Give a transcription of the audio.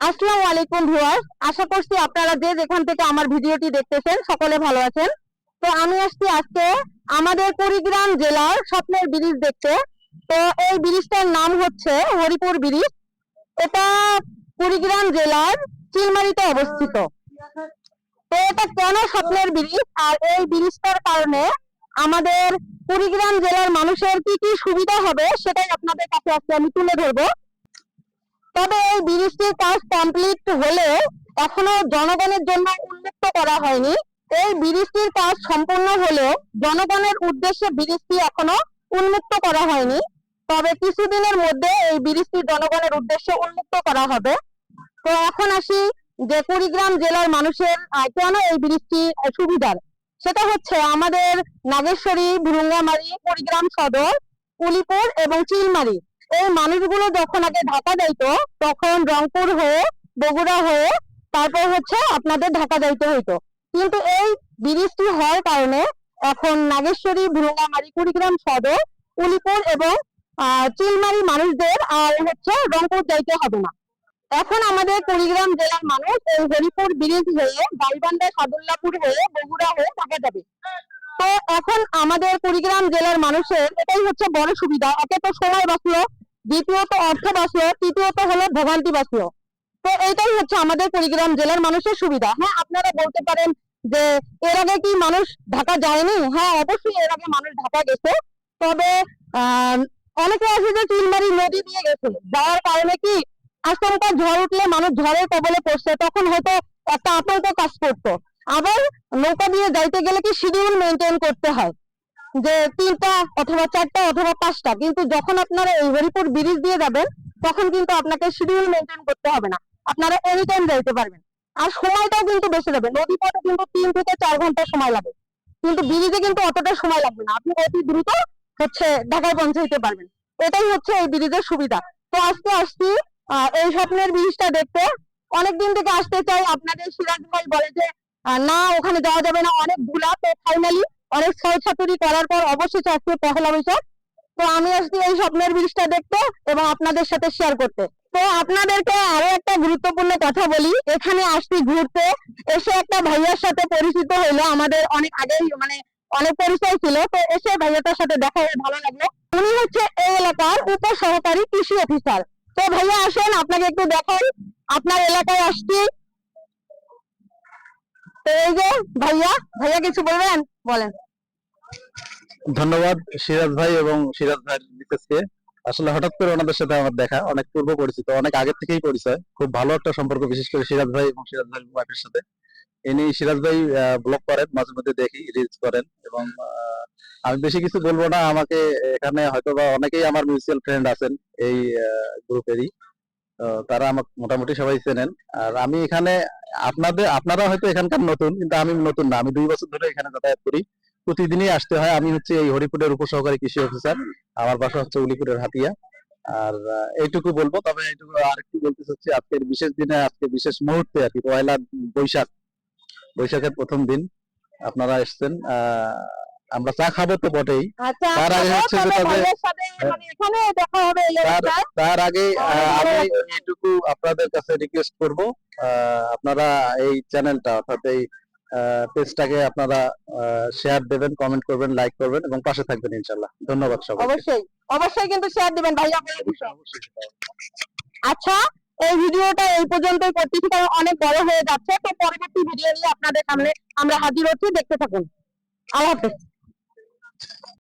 আসসালামু আলাইকুম ভিউয়ার্স, আশা করছি আপনারা যে যেখান থেকে আমার ভিডিওটি দেখতেছেন সকলে ভালো আছেন। তো আমি আসছি আজকে আমাদের কুড়িগ্রাম জেলার স্বপ্নের ব্রিজ দেখতে। তো এই ব্রিজটার নাম হচ্ছে হরিপুর ব্রিজ। এটা কুড়িগ্রাম জেলার চিলমারিতে অবস্থিত। তো এটা কেন স্বপ্নের ব্রিজ আর এই ব্রিজটার কারণে আমাদের কুড়িগ্রাম জেলার মানুষের কি কি সুবিধা হবে সেটাই আপনাদের কাছে আজকে আমি তুলে ধরবো। তবে এই ব্রিজটির কাজ কমপ্লিট হলেও এখনও জনগণের জন্য উন্মুক্ত করা হয়নি। এই ব্রিজটির কাজ সম্পূর্ণ হলেও জনগণের উদ্দেশ্যে ব্রিজটি এখনও উন্মুক্ত করা হয়নি। তবে কিছুদিনের মধ্যে এই ব্রিজটি জনগণের উদ্দেশ্যে উন্মুক্ত করা হবে। তো এখন আসি যে কুড়িগ্রাম জেলার মানুষের কেন এই ব্রিজটি সুবিধার? সেটা হচ্ছে আমাদের নাগেশ্বরী ভুরুঙ্গামারি কুড়িগ্রাম সদর, উলিপুর এবং চিলমারি। এই মানুষগুলো যখন আগে ঢাকা যাইতো, তখন রংপুর হয়ে, বগুড়া হয়ে, তারপর হচ্ছে আপনাদের ঢাকা যাইতে হইতো। কিন্তু এই ব্রিজটি হওয়ার কারণে এখন নাগেশ্বরী ভুরুঙ্গামারি কুড়িগ্রাম সদর, উলিপুর এবং চিলমারি মানুষদের আর হচ্ছে রংপুর যাইতে হবে না। এখন আমাদের কুড়িগ্রাম জেলার মানুষ এই হরিপুর ব্রিজ হয়ে, গাইবান্ধা, সাদুল্লাপুর হয়ে, বগুড়া হয়ে ঢাকা যাবে। তো এখন আমাদের কুড়িগ্রাম জেলার মানুষের এটাই হচ্ছে বড় সুবিধা। একে তো সময় বাঁচলো, দ্বিতীয়ত অর্থ বাঁচলো, তৃতীয়ত হলো ভোগান্তি বাঁচলো। তো এইটাই হচ্ছে আমাদের কুড়িগ্রাম জেলার মানুষের সুবিধা। হ্যাঁ আপনারা বলতে পারেন যে এর আগে কি মানুষ ঢাকা যায়নি? হ্যাঁ অবশ্যই এর আগে মানুষ ঢাকা গেছে। তবে অনেকে আছে যে চিলমারি নদী দিয়ে গেছে। যাওয়ার কারণে কি আচমকা ঝড় উঠলে মানুষ ঝড়ের কবলে পড়ছে, তখন হয়তো একটা আতঙ্ক কাজ করতো। আবার নৌকা দিয়ে যাইতে গেলে কি শিডিউল মেনটেন করতে হয়? যে তিনটা অথবা চারটা অথবা পাঁচটা কিন্তু যখন আপনারা এই হরিপুর ব্রিজ দিয়ে যাবেন তখন কিন্তু আপনাকে শিডিউল মেনটেন করতে হবে না। আপনারা এনি টাইম যাইতে পারবেন। আর সময়টাও কিন্তু বেশি যাবে। নদী পথে কিন্তু তিন থেকে চার ঘণ্টা সময় লাগে। কিন্তু ব্রিজে কিন্তু অতটা সময় লাগবে না। আপনি অতি দ্রুত হচ্ছে ঢাকায় পৌঁছাইতে পারবেন। এটাই হচ্ছে এই ব্রিজের সুবিধা। তো আসছি আহ, এই স্বপ্নের ব্রিজটা দেখতে অনেকদিন থেকে আসতে চাই। আপনাদের সিরাজ ভাই বলে যে না, ওখানে যাওয়া যাবে না। অনেক ধুলা তো ফাইনালি অনেক ছয় ছাতুরি করার পর অবশ্যই আজকে পহেলা বৈশাখ। তো আমি আসছি এই স্বপ্নের ব্রিজটা দেখতে এবং আপনাদের সাথে শেয়ার করতে। তো আপনাদেরকে আরও একটা গুরুত্বপূর্ণ কথা বলি। এখানে আসছি ঘুরতে। এসে একটা ভাইয়ার সাথে পরিচিত হইল। আমাদের অনেক আগেই মানে অনেক পরিচয় ছিল। তো এসে ভাইয়াটার সাথে দেখা হয়ে ভালো লাগল। উনি হচ্ছে এই এলাকার উপ সহকারী কৃষি অফিসার তো ভাইয়া আসেন, আপনাকে একটু দেখাই। আপনার এলাকায় আসছি। এই যে ভাইয়া ভাইয়া কিছু বলবেন? বলেন। ধন্যবাদ সিরাজ ভাই এবং সিরাজ ভাই আসলে হঠাৎ করে ওনাদের সাথে আমার দেখা, অনেক পূর্ব পরিচিত, অনেক থেকেই পরিচয়। খুব ভালো একটা সম্পর্ক, বিশেষ করে সিরাজ ভাই এবং সিরাজ ভাই ওয়াইফের সাথে। ইনি সিরাজ ভাই ব্লগ করেন, মাঝে মধ্যে দেখি রিলস করেন এবং আমি বেশি কিছু বলব না, আমাকে এখানে হয়তো বা অনেকেই আমার মিউচুয়াল ফ্রেন্ড আছেন এই গ্রুপেরই তারা আমাকে মোটামুটি সবাই চেনেন। আর আমি এখানে আপনাদের আপনারা হয়তো এখানকার নতুন কিন্তু আমি নতুন না। আমি দুই বছর ধরে এখানে যাতায়াত করি। প্রতিদিনই আসতে হয়। আমি হচ্ছে এই হরিপুরের উপসহকারী কৃষি অফিসার আমার বাসা হচ্ছে উলিপুরের হাতিয়া। আর এইটুকু বলব। তবে এইটুকু আরেকটু বলতে চাচ্ছি আজকের বিশেষ দিনে আজকে বিশেষ মুহূর্তে আর কি পয়লা বৈশাখ। বৈশাখের প্রথম দিন আপনারা এসছেন। আহ, আমরা চা খাব তো বটেই। আচ্ছা তার আগে হচ্ছে যে তবে মানে তার আগে আমি এইটুকু আপনাদের কাছে রিকোয়েস্ট করব। আপনারা এই চ্যানেলটা অর্থাৎ এই পেজটাকে আপনারা শেয়ার দেবেন কমেন্ট করবেন লাইক করবেন এবং পাশে থাকবেন ইনশাল্লাহ ধন্যবাদ সবাই অবশ্যই অবশ্যই কিন্তু শেয়ার দিবেন দিছে। আচ্ছা এই ভিডিওটা এই পর্যন্তই করতেছি কারণ অনেক বড় হয়ে যাচ্ছে তো পরবর্তী ভিডিও নিয়ে আপনাদের সামনে আমরা হাজির হচ্ছি। দেখতে থাকুন। আল্লাহ হাফেজ।